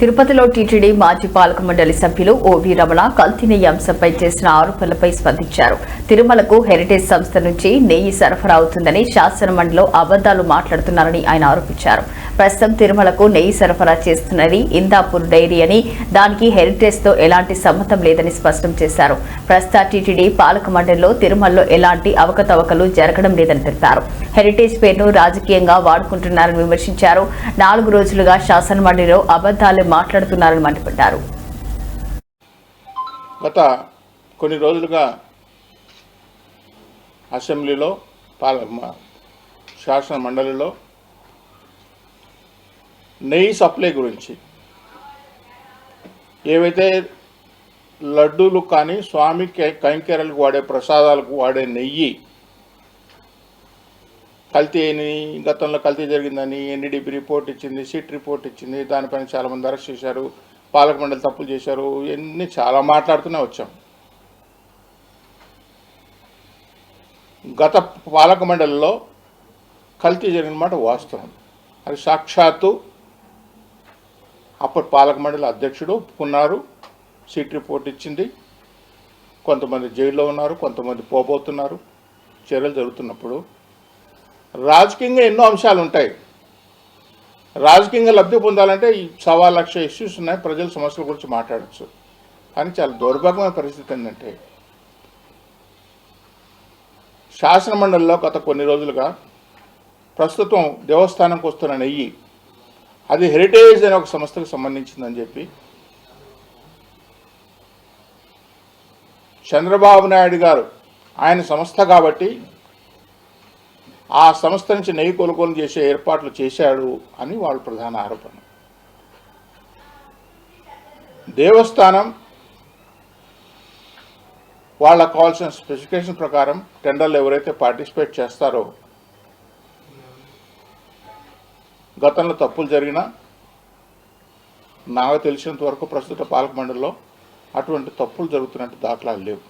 తిరుపతిలో టీటీడీ మాజీ పాలక మండలి సభ్యులు ఓవి రమణ కల్తీ నెయ్యి అంశంపై చేసిన ఆరోపణలపై స్పందించారు. తిరుమలకు హెరిటేజ్ సంస్థ నుంచి నెయ్యి సరఫరా అవుతుందని శాసనమండలిలో అబద్దాలు మాట్లాడుతున్నారని ఆయన ఆరోపించారు. ప్రస్తుతం తిరుమలకు నెయ్యి సరఫరా చేస్తున్నది ఇందాపూర్ డైరీ అని దానికి హెరిటేజ్తో ఎలాంటి సంబంధం లేదని స్పష్టం చేశారు. ప్రస్తుత టీటీడీ పాలక మండలిలో తిరుమలలో ఎలాంటి అవకతవకలు జరగడం లేదని తెలిపారు. హెరిటేజ్ పేరును రాజకీయంగా వాడుకుంటున్నారని విమర్శించారు. నాలుగు రోజులుగా శాసనమండలిలో అబద్దాలు మాట్లాడుతున్నారని మండిపడ్డారు. గత కొన్ని రోజులుగా అసెంబ్లీలో పాల శాసన మండలిలో నెయ్యి సప్లై గురించి ఏవైతే లడ్డూలు కానీ స్వామి కే- కైంకర్యాలకు వాడే ప్రసాదాలకు వాడే నెయ్యి కల్తీ అని గతంలో కల్తీ జరిగిందని ఎన్డీడీపీ రిపోర్ట్ ఇచ్చింది సిట్ రిపోర్ట్ ఇచ్చింది దానిపైన చాలామంది అరెస్ట్ చేశారు పాలక మండలి తప్పులు చేశారు ఇవన్నీ చాలా మాట్లాడుతూనే వచ్చాం. గత పాలక మండలిలో కల్తీ జరిగిన మాట వాస్తవం. అది సాక్షాత్తు అప్పటి పాలక మండలి అధ్యక్షుడు ఒప్పుకున్నారు సీట్ రిపోర్ట్ ఇచ్చింది కొంతమంది జైల్లో ఉన్నారు కొంతమంది పోబోతున్నారు చర్యలు జరుగుతున్నప్పుడు రాజకీయంగా ఎన్నో అంశాలు ఉంటాయి. రాజకీయంగా లబ్ధి పొందాలంటే ఈ సవా లక్ష ఇష్యూస్ ఉన్నాయి. ప్రజల సమస్యల గురించి మాట్లాడచ్చు. కానీ చాలా దౌర్భాగ్యమైన పరిస్థితి ఏంటంటే శాసన మండలిలో గత కొన్ని రోజులుగా ప్రస్తుతం దేవస్థానంకి వస్తున్న నెయ్యి అది హెరిటేజ్ అనే ఒక సంస్థకు సంబంధించిందని చెప్పి చంద్రబాబు నాయుడు గారు ఆయన సంస్థ కాబట్టి ఆ సంస్థ నుంచి నెయ్యి కొనుగోలు చేసే ఏర్పాట్లు చేశాడు అని వాళ్ళ ప్రధాన ఆరోపణ. దేవస్థానం వాళ్ళకు కావాల్సిన స్పెసిఫికేషన్ ప్రకారం టెండర్లు ఎవరైతే పార్టిసిపేట్ చేస్తారో గతంలో తప్పులు జరిగినా నాకు తెలిసినంత వరకు ప్రస్తుత పాలక మండలిలో అటువంటి తప్పులు జరుగుతున్నట్టు దాఖలాలు లేవు.